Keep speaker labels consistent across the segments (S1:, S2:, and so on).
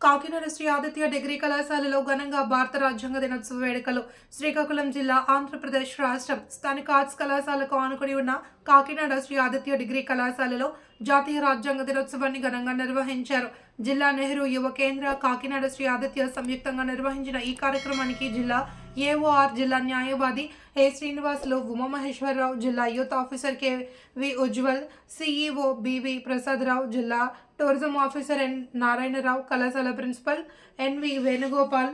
S1: Kakinada Shri Aditya degree కళాశాలలో ఘనంగా భారత రాజ్యాంగ దినోత్సవ వేడుకలు శ్రీకాకుళం జిల్లా ఆంధ్రప్రదేశ్ రాష్ట్రం స్థానిక ఆర్ట్స్ కళాశాలకు ఆనుకుని ఉన్న కాకినాడ శ్రీ ఆదిత్య డిగ్రీ కళాశాలలో జాతీయ రాజ్యాంగ దినోత్సవాన్ని ఘనంగా నిర్వహించారు. జిల్లా నెహ్రూ యువ కేంద్ర కాకినాడ శ్రీ ఆదిత్య సంయుక్తంగా నిర్వహించిన ఈ కార్యక్రమానికి జిల్లా ఏఓఆర్ జిల్లా న్యాయవాది ఏ శ్రీనివాసులు ఉమామహేశ్వరరావు జిల్లా youth officer K V Ujwal CEO BV Prasadarao జిల్లా టూరిజం ఆఫీసర్ ఎన్ నారాయణరావు కళాశాల principal NV Venugopal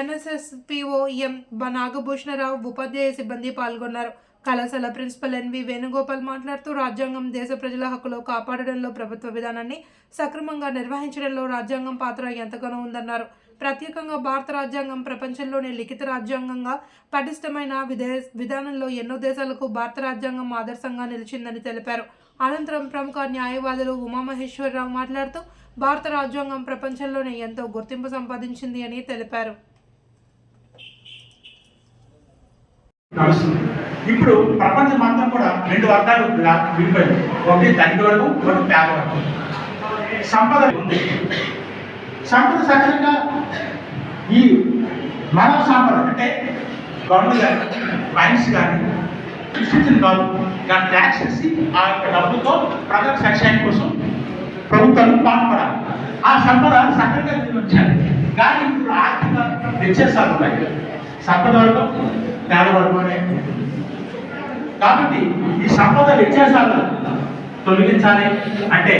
S1: NSS PO M B Nagabhushanarao ఉపాధ్యాయ సిబ్బంది పాల్గొన్నారు. కళాశాల ప్రిన్సిపల్ ఎన్వి వేణుగోపాల్ మాట్లాడుతూ రాజ్యాంగం దేశ ప్రజల హక్కులు కాపాడడంలో ప్రభుత్వ విధానాన్ని సక్రమంగా నిర్వహించడంలో రాజ్యాంగం పాత్ర ఎంతగానో ఉందన్నారు. ప్రత్యేకంగా భారత రాజ్యాంగం ప్రపంచంలోనే లిఖిత రాజ్యాంగంగా పటిష్టమైన విదే విధానంలో ఎన్నో దేశాలకు భారత రాజ్యాంగం ఆదర్శంగా నిలిచిందని తెలిపారు. అనంతరం ప్రముఖ న్యాయవాదులు ఉమామహేశ్వరరావు మాట్లాడుతూ భారత రాజ్యాంగం ప్రపంచంలోనే ఎంతో గుర్తింపు సంపాదించింది అని తెలిపారు.
S2: ఇప్పుడు ప్రపంచం అంతా కూడా రెండు వర్గాలు విడిపోయింది. ఒకటి ధనిక వర్గం ఒకటి పేద వర్గం సంపద ఉంది. సంపద సక్రంగా ఈ మానవ సంపద అంటే గవర్నమెంట్ కానీ మైన్స్ కానీ సృష్టించిన కాదు. దాన్ని ట్యాక్స్ చేసి ఆ యొక్క డబ్బుతో ప్రజల సంక్షేమం కోసం ప్రభుత్వాలు పాల్పడాలి ఆ సంపద సక్రంగా నిర్వహించాలి కానీ ఇప్పుడు ఆర్థిక వ్యత్యాసాలు ఉన్నాయి. సంపద వర్గం పేద వర్గం అనే కాబట్టి ఈ సంపదలు ఇచ్చేసారు తొలగించాలి. అంటే